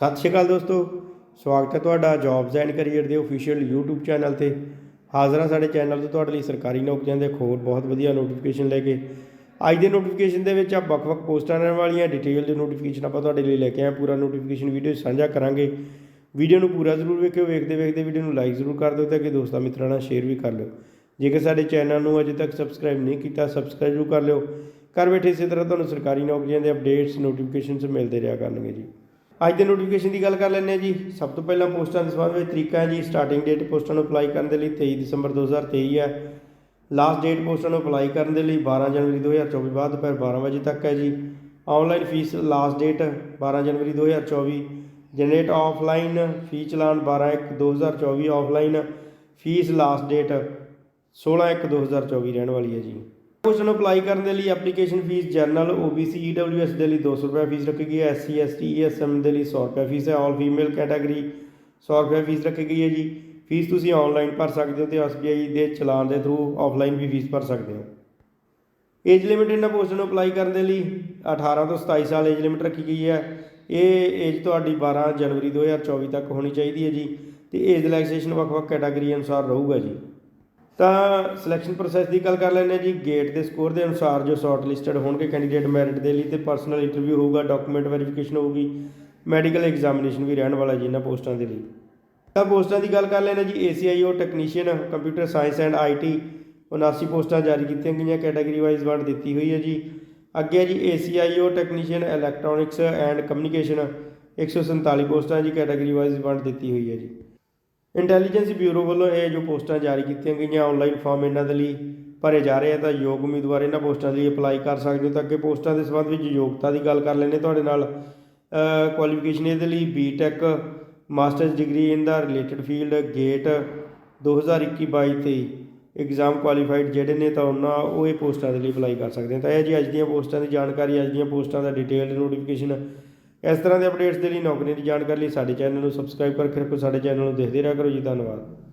ਸਤਿ ਸ਼੍ਰੀ ਅਕਾਲ ਦੋਸਤੋ, ਸਵਾਗਤ ਹੈ ਤੁਹਾਡਾ ਜੌਬਸ ਐਂਡ ਕੈਰੀਅਰ ਦੇ ਅਫੀਸ਼ੀਅਲ YouTube ਚੈਨਲ ਤੇ। ਹਾਜ਼ਰ ਹਾਂ ਸਾਡੇ ਚੈਨਲ ਤੇ, ਤੁਹਾਡੇ ਲਈ ਸਰਕਾਰੀ ਨੌਕਰੀਆਂ ਦੇ ਖੋਰ ਬਹੁਤ ਵਧੀਆ ਨੋਟੀਫਿਕੇਸ਼ਨ ਲੈ ਕੇ। ਅੱਜ ਦੇ ਨੋਟੀਫਿਕੇਸ਼ਨ ਦੇ ਵਿੱਚ ਆ ਵੱਖ-ਵੱਖ ਪੋਸਟਾਂ ਰਹਿਣ ਵਾਲੀਆਂ ਡਿਟੇਲ ਦੇ ਨੋਟੀਫਿਕੇਸ਼ਨ ਆਪਾਂ ਤੁਹਾਡੇ ਲਈ ਲੈ ਕੇ ਆਏ ਪੂਰਾ ਨੋਟੀਫਿਕੇਸ਼ਨ ਵੀਡੀਓ ਸਾਂਝਾ ਕਰਾਂਗੇ। ਵੀਡੀਓ ਨੂੰ ਪੂਰਾ ਜ਼ਰੂਰ ਵੇਖਿਓ, ਵੇਖਦੇ ਵੇਖਦੇ ਵੀਡੀਓ ਨੂੰ ਲਾਈਕ ਜ਼ਰੂਰ ਕਰ ਦਿਓ ਤੇ ਅੱਗੇ ਦੋਸਤਾਂ ਮਿੱਤਰਾਂ ਨਾਲ ਸ਼ੇਅਰ ਵੀ ਕਰ ਲਿਓ। ਜੇਕਰ ਸਾਡੇ ਚੈਨਲ ਨੂੰ ਅਜੇ ਤੱਕ ਸਬਸਕ੍ਰਾਈਬ ਨਹੀਂ ਕੀਤਾ ਸਬਸਕ੍ਰਾਈਬ ਜ਼ਰੂਰ ਕਰ ਲਿਓ। ਘਰ ਬੈਠੇ ਇਸੇ ਤਰ੍ਹਾਂ ਤੁਹਾਨੂੰ ਸਰਕਾਰੀ ਨੌਕਰੀਆਂ ਦੇ ਅਪਡੇਟਸ ਨੋਟੀਫਿਕੇਸ਼ਨਸ ਮਿਲਦੇ ਰਿਹਾ ਕਰਨਗੇ ਜੀ। ਅੱਜ ਦੇ ਨੋਟੀਫਿਕੇਸ਼ਨ ਦੀ ਗੱਲ ਕਰ ਲੈਂਦੇ ਹਾਂ ਜੀ। ਸਭ ਤੋਂ ਪਹਿਲਾਂ ਪੋਸਟਾਂ ਦੇ ਸੰਬੰਧ ਵਿੱਚ ਤਰੀਕਾ ਹੈ ਜੀ। ਸਟਾਰਟਿੰਗ ਡੇਟ ਪੋਸਟਾਂ ਨੂੰ ਅਪਲਾਈ ਕਰਨ ਦੇ ਲਈ 23 ਦਸੰਬਰ 2023 ਹੈ। ਲਾਸਟ ਡੇਟ ਪੋਸਟਾਂ ਨੂੰ ਅਪਲਾਈ ਕਰਨ ਦੇ ਲਈ 12 ਜਨਵਰੀ 2024 ਬਾਅਦ ਦੁਪਹਿਰ 12 ਵਜੇ ਤੱਕ ਹੈ ਜੀ। ਆਨਲਾਈਨ ਫੀਸ ਲਾਸਟ ਡੇਟ 12 ਜਨਵਰੀ 2024 ਜਨਰੇਟ ਆਫਲਾਈਨ ਫੀ ਚਲਾਨ 12 1 2024 ਆਫਲਾਈਨ ਫੀਸ ਲਾਸਟ ਡੇਟ 16 1 2024 ਰਹਿਣ ਵਾਲੀ ਹੈ ਜੀ। ਪੋਸਟ ਨੂੰ ਅਪਲਾਈ ਕਰਨ ਦੇ ਲਈ application fees general OBC EWS ਦੇ ਲਈ 200 ਰੁਪਏ ਫੀਸ ਰੱਖੀ ਗਈ ਹੈ SC ST ESM ਦੇ ਲਈ 100 ਰੁਪਏ ਫੀਸ ਹੈ ਆਲ ਫੀਮੇਲ ਕੈਟਾਗਰੀ 100 ਰੁਪਏ ਫੀਸ ਰੱਖੀ ਗਈ ਹੈ ਜੀ। ਫੀਸ ਤੁਸੀਂ ਆਨਲਾਈਨ ਭਰ ਸਕਦੇ ਹੋ ਤੇ SBI ਦੇ ਚਲਾਨ ਦੇ ਥਰੂ ਆਫਲਾਈਨ ਵੀ ਫੀਸ ਭਰ ਸਕਦੇ ਹੋ। ਏਜ ਲਿਮਿਟ ਇਹਨਾਂ ਪੋਸਟ ਨੂੰ ਅਪਲਾਈ ਕਰਨ ਦੇ ਲਈ 18 ਤੋਂ 27 ਸਾਲ ਏਜ ਲਿਮਿਟ ਰੱਖੀ ਗਈ ਹੈ। ਇਹ ਏਜ ਤੁਹਾਡੀ 12 ਜਨਵਰੀ 2024 ਤੱਕ ਹੋਣੀ ਚਾਹੀਦੀ ਹੈ ਜੀ ਤੇ ਏਜ ਰਿਲੈਕਸੇਸ਼ਨ ਵੱਖ-ਵੱਖ ਕੈਟਾਗਰੀ ਅਨੁਸਾਰ ਰਹੂਗਾ ਜੀ। ਤਾਂ ਸਿਲੈਕਸ਼ਨ ਪ੍ਰੋਸੈਸ ਦੀ ਗੱਲ ਕਰ ਲੈਂਦੇ ਹਾਂ ਜੀ। ਗੇਟ ਦੇ ਸਕੋਰ ਦੇ ਅਨੁਸਾਰ ਜੋ ਸ਼ਾਰਟ ਲਿਸਟਡ ਹੋਣਗੇ ਕੈਂਡੀਡੇਟ ਮੈਰਿਟ ਦੇ ਲਈ ਤੇ ਪਰਸਨਲ ਇੰਟਰਵਿਊ ਹੋਊਗਾ ਡਾਕੂਮੈਂਟ ਵੈਰੀਫਿਕੇਸ਼ਨ ਹੋਊਗੀ ਮੈਡੀਕਲ ਐਗਜ਼ਾਮੀਨੇਸ਼ਨ ਵੀ ਰਹਿਣ ਵਾਲਾ ਜੀ ਇਹਨਾਂ ਪੋਸਟਾਂ ਦੇ ਲਈ। ਤਾਂ ਪੋਸਟਾਂ ਦੀ ਗੱਲ ਕਰ ਲੈਂਦੇ ਹਾਂ ਜੀ। ACIO technician computer science and IT 79 ਪੋਸਟਾਂ ਜਾਰੀ ਕੀਤੀਆਂ ਗਈਆਂ ਕੈਟਾਗਰੀ ਵਾਈਜ਼ ਵੰਡ ਦਿੱਤੀ ਹੋਈ ਹੈ ਜੀ। ਅੱਗੇ ਹੈ ਜੀ ACIO technician electronics and communication 147 ਪੋਸਟਾਂ ਜੀ ਕੈਟਾਗਰੀ ਵਾਈਜ਼ ਵੰਡ ਦਿੱਤੀ ਹੋਈ ਹੈ ਜੀ। ਇੰਟੈਲੀਜੈਂਸ ਬਿਊਰੋ ਵੱਲੋਂ ਇਹ ਜੋ ਪੋਸਟਾਂ ਜਾਰੀ ਕੀਤੀਆਂ ਗਈਆਂ ਆਨਲਾਈਨ ਫਾਰਮ ਇਹਨਾਂ ਦੇ ਲਈ ਭਰੇ ਜਾ ਰਹੇ ਆ, ਤਾਂ ਯੋਗ ਉਮੀਦਵਾਰ ਇਹਨਾਂ ਪੋਸਟਾਂ ਲਈ ਅਪਲਾਈ ਕਰ ਸਕਦੇ ਹੋ, ਤਾਂ ਅੱਗੇ ਪੋਸਟਾਂ ਦੇ ਸੰਬੰਧ ਵਿੱਚ ਯੋਗਤਾ ਦੀ ਗੱਲ ਕਰ ਲੈਂਦੇ ਤੁਹਾਡੇ ਨਾਲ ਕੁਆਲੀਫਿਕੇਸ਼ਨ ਇਹਦੇ ਲਈ B Tech masters degree in the related field GATE 2021 22 'ਤੇ ਐਗਜ਼ਾਮ ਕੁਆਲੀਫਾਈਡ ਜਿਹੜੇ ਨੇ, ਤਾਂ ਉਹਨਾਂ ਉਹ ਇਹ ਪੋਸਟਾਂ ਦੇ ਲਈ ਅਪਲਾਈ ਕਰ ਸਕਦੇ ਆ ਤਾਂ ਇਹ ਜੀ ਅੱਜ ਦੀਆਂ ਪੋਸਟਾਂ ਦੀ ਜਾਣਕਾਰੀ, ਅੱਜ ਦੀਆਂ ਪੋਸਟਾਂ ਦਾ ਡਿਟੇਲਡ ਨੋਟੀਫਿਕੇਸ਼ਨ ਇਸ ਤਰ੍ਹਾਂ ਦੇ ਅਪਡੇਟਸ ਦੇ ਲਈ ਨੌਕਰੀਆਂ ਦੀ ਜਾਣਕਾਰੀ ਲਈ ਸਾਡੇ ਚੈਨਲ ਨੂੰ ਸਬਸਕ੍ਰਾਈਬ ਕਰਕੇ ਰੱਖੋ ਸਾਡੇ ਚੈਨਲ ਨੂੰ ਦੇਖਦੇ ਰਿਹਾ ਕਰੋ ਜੀ, ਧੰਨਵਾਦ।